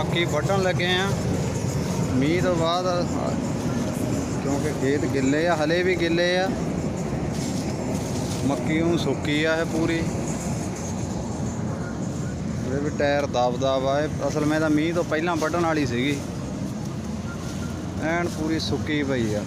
ਮੱਕੀ ਵੱਢਣ ਲੱਗੇ ਆ। ਮੀਂਹ ਤੋਂ ਬਾਅਦ ਕਿਉਂਕਿ ਖੇਤ ਗਿੱਲੇ ਆ, ਹਲੇ ਵੀ ਗਿੱਲੇ ਆ। ਮੱਕੀ ਨੂੰ ਸੁੱਕੀ ਆ ਇਹ ਪੂਰੀ। ਇਹ ਵੀ ਟਾਇਰ ਦਬ-ਦਬ ਆ, ਇਹ ਅਸਲ ਮੈਂ ਤਾਂ ਮੀਂਹ ਤੋਂ ਪਹਿਲਾਂ ਵੱਢਣ ਵਾਲੀ ਸੀਗੀ। ਐਨ ਪੂਰੀ ਸੁੱਕੀ ਪਈ ਆ।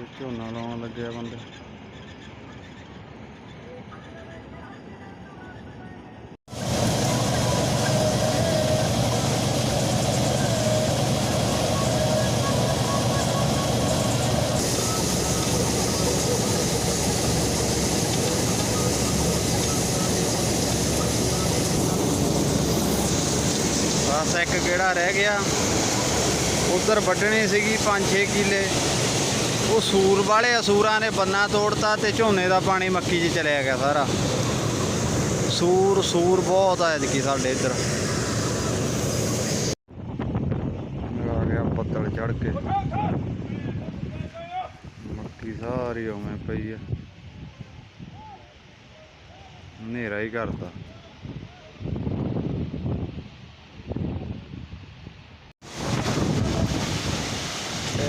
ਜੇ ਝੋਨਾ ਲਾਉਣ ਲੱਗਿਆ ਬੰਦੇ। ਬਸ ਇੱਕ ਕਿਹੜਾ ਰਹਿ ਗਿਆ। ਉਧਰ ਵੱਢਣੀ ਸੀਗੀ 5-6 ਕਿੱਲੇ। ਉਹ ਸੂਰ ਵਾਲੇ ਅਸੂਰਾਂ ਨੇ ਬੰਨਾ ਤੋੜਤਾ ਤੇ ਝੋਨੇ ਦਾ ਪਾਣੀ ਮੱਕੀ 'ਚ ਚਲਿਆ ਗਿਆ ਸਾਰਾ। ਸੂਰ ਸੂਰ ਬਹੁਤ ਆ ਐਤਕੀ ਸਾਡੇ ਇੱਧਰ। ਆ ਗਿਆ ਬੱਦਲ ਚੜ ਕੇ। ਮੱਕੀ ਸਾਰੀ ਉਵੇਂ ਪਈ ਆ। ਹਨੇਰਾ ਹੀ ਕਰਦਾ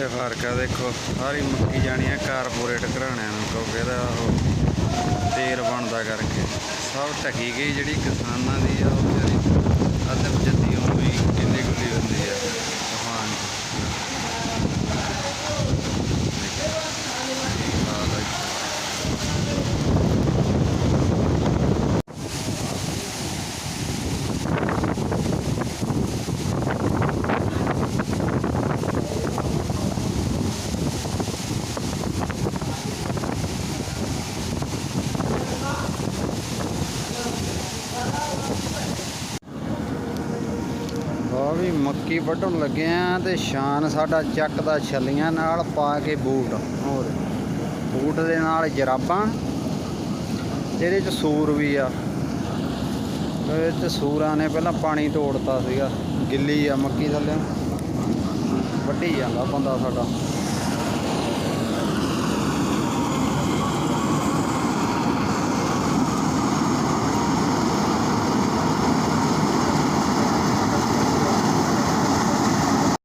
ਇਹ ਫ਼ਰਕ ਆ, ਦੇਖੋ, ਸਾਰੀ ਮੱਕੀ ਜਾਣੀ ਆ ਕਾਰਪੋਰੇਟ ਘਰਾਣਿਆਂ ਨੂੰ, ਕਿਉਂਕਿ ਇਹਦਾ ਉਹ ਤੇਲ ਬਣਦਾ ਕਰਕੇ। ਸਭ ਢਕੀ ਗਈ ਜਿਹੜੀ ਕਿਸਾਨਾਂ ਦੀ ਆ, ਉਹ ਜਿਹੜੀ ਅਦਬ ਜੱਦੀ ਉਹ ਵੀ ਕਿੰਨੀ ਗੁੱਲੀ ਹੁੰਦੀ ਆ ਆ। ਆ ਵੀ ਮੱਕੀ ਵੱਢਣ ਲੱਗੇ ਆ ਤੇ ਸ਼ਾਨ ਸਾਡਾ ਚੱਕਦਾ ਛੱਲੀਆਂ ਨਾਲ ਪਾ ਕੇ ਬੂਟ। ਹੋਰ, ਬੂਟ ਦੇ ਨਾਲ ਜਰਾਬਾਂ, ਇਹਦੇ ਚ ਸੂਰ ਵੀ ਆ। ਤੇ ਇਹ ਚ ਸੂਰਾਂ ਨੇ ਪਹਿਲਾਂ ਪਾਣੀ ਤੋੜਤਾ ਸੀਗਾ। ਗਿੱਲੀ ਆ ਮੱਕੀ ਥੱਲੇ। ਵੱਢੀ ਜਾਂਦਾ ਬੰਦਾ ਸਾਡਾ।